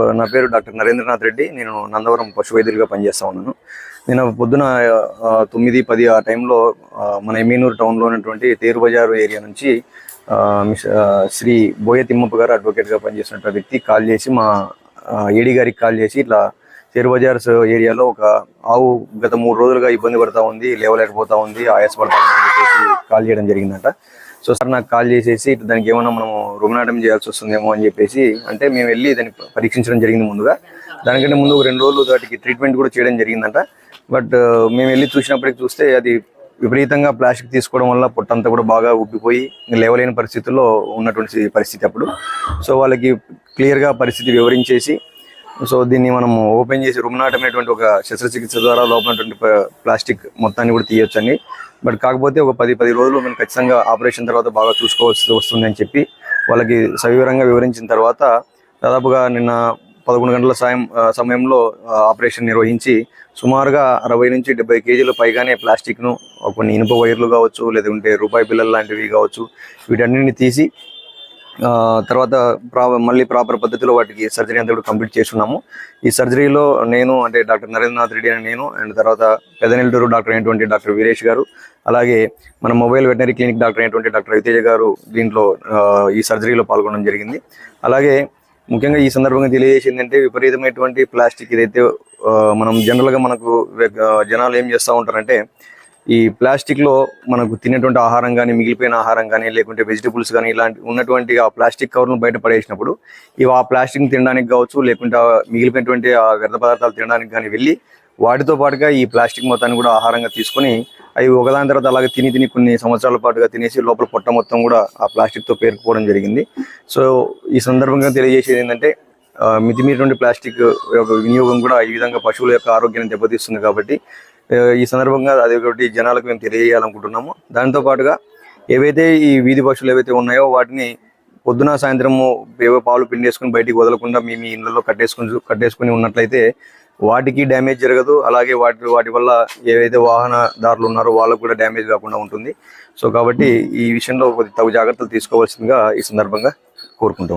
నా పేరు డాక్టర్ నరేంద్రనాథ్ రెడ్డి. నేను నందవరం పశు వైద్యులుగా పనిచేస్తా ఉన్నాను. నేను పొద్దున తొమ్మిది పది ఆ టైంలో మన ఎమీనూరు టౌన్లో ఉన్నటువంటి తేరు బజారు ఏరియా నుంచి మిస్- శ్రీ బోయ తిమ్మప్ప గారు అడ్వకేట్గా పనిచేసినటువంటి వ్యక్తి కాల్ చేసి మా ఏడి గారికి కాల్ చేసి ఇట్లా తేరు బజార్స్ ఏరియాలో ఒక ఆవు గత మూడు రోజులుగా ఇబ్బంది పడతా ఉంది లేవలేకపోతా ఉంది ఆయాసపడతా ఉంది అని చెప్పేసి కాల్ చేయడం జరిగిందంట. సో సార్ నాకు కాల్ చేసేసి దానికి ఏమైనా మనం రుగ్నాటం చేయాల్సి వస్తుందేమో అని చెప్పేసి అంటే మేము వెళ్ళి దాన్ని పరీక్షించడం జరిగింది ముందుగా. దానికంటే ముందు రెండు రోజులు వాటికి ట్రీట్మెంట్ కూడా చేయడం జరిగిందంట. బట్ మేము వెళ్ళి చూసినప్పటికి చూస్తే అది విపరీతంగా ప్లాస్టిక్ తీసుకోవడం వల్ల పొట్టంతా కూడా బాగా ఉబ్బిపోయి లేవలేని పరిస్థితుల్లో ఉన్నటువంటి పరిస్థితి అప్పుడు. సో వాళ్ళకి క్లియర్గా పరిస్థితి వివరించేసి సో దీన్ని మనం ఓపెన్ చేసి రుమనాటం అనేటువంటి ఒక శస్త్రచికిత్స ద్వారా లోపల ప్లాస్టిక్ మొత్తాన్ని కూడా తీయొచ్చండి. బట్ కాకపోతే ఒక పది పది రోజులు మనం ఖచ్చితంగా ఆపరేషన్ తర్వాత బాగా చూసుకోవాల్సి వస్తుందని చెప్పి వాళ్ళకి సవివరంగా వివరించిన తర్వాత దాదాపుగా నిన్న పదకొండు గంటల సాయం సమయంలో ఆపరేషన్ నిర్వహించి సుమారుగా అరవై నుంచి డెబ్బై కేజీల పైగానే ప్లాస్టిక్ను కొన్ని ఇనుప వైర్లు కావచ్చు లేదంటే రూపాయి పిల్లలు లాంటివి కావచ్చు వీటన్నిటిని తీసి తర్వాత ప్రా మళ్ళీ ప్రాపర్ పద్ధతిలో వాటికి సర్జరీ అంతా కూడా కంప్లీట్ చేస్తున్నాము ఈ సర్జరీలో నేను అంటే డాక్టర్ నరేంద్రనాథ్ రెడ్డి అని నేను అండ్ తర్వాత పెదనెల్లూరు డాక్టర్ అయినటువంటి డాక్టర్ వీరేష్ గారు అలాగే మన మొబైల్ వెటనరీ క్లినిక్ డాక్టర్ అయినటువంటి డాక్టర్ రవితేజ గారు దీంట్లో ఈ సర్జరీలో పాల్గొనడం జరిగింది. అలాగే ముఖ్యంగా ఈ సందర్భంగా తెలియజేసింది అంటే విపరీతమైనటువంటి ప్లాస్టిక్ ఇదైతే మనం జనరల్గా మనకు జనాలు ఏం చేస్తూ ఉంటారంటే ఈ ప్లాస్టిక్లో మనకు తినేటువంటి ఆహారం కానీ మిగిలిపోయిన ఆహారం కానీ లేకుంటే వెజిటబుల్స్ కానీ ఇలాంటి ఉన్నటువంటి ఆ ప్లాస్టిక్ కవర్ను బయట పడేసినప్పుడు ఇవి ఆ ప్లాస్టిక్ తినడానికి కావచ్చు లేకుంటే మిగిలిపోయినటువంటి ఆ వ్యర్థ పదార్థాలు తినడానికి కానీ వెళ్ళి వాటితో పాటుగా ఈ ప్లాస్టిక్ మొత్తాన్ని కూడా ఆహారంగా తీసుకొని అవి ఒకదాని తర్వాత అలాగే తిని తిని కొన్ని సంవత్సరాల పాటుగా తినేసి లోపల పొట్ట మొత్తం కూడా ఆ ప్లాస్టిక్తో పేరుకుపోవడం జరిగింది. సో ఈ సందర్భంగా తెలియజేసేది ఏంటంటే మితిమీటువంటి ప్లాస్టిక్ యొక్క వినియోగం కూడా ఈ విధంగా పశువుల యొక్క ఆరోగ్యాన్ని దెబ్బతీస్తుంది కాబట్టి ఈ సందర్భంగా అది ఒకటి జనాలకు మేము తెలియజేయాలనుకుంటున్నాము. దాంతో పాటుగా ఏవైతే ఈ వీధి పక్షులు ఏవైతే ఉన్నాయో వాటిని పొద్దున సాయంత్రము ఏవో పాలు పిండేసుకుని బయటికి వదలకుండా మీ మీ ఇళ్ళలో కట్టేసుకుని కట్టేసుకుని ఉన్నట్లయితే వాటికి డ్యామేజ్ జరగదు. అలాగే వాటి వాటి వల్ల ఏవైతే వాహనదారులు ఉన్నారో వాళ్ళకు కూడా డ్యామేజ్ కాకుండా ఉంటుంది. సో కాబట్టి ఈ విషయంలో తగు జాగ్రత్తలు తీసుకోవాల్సిందిగా ఈ సందర్భంగా కోరుకుంటూ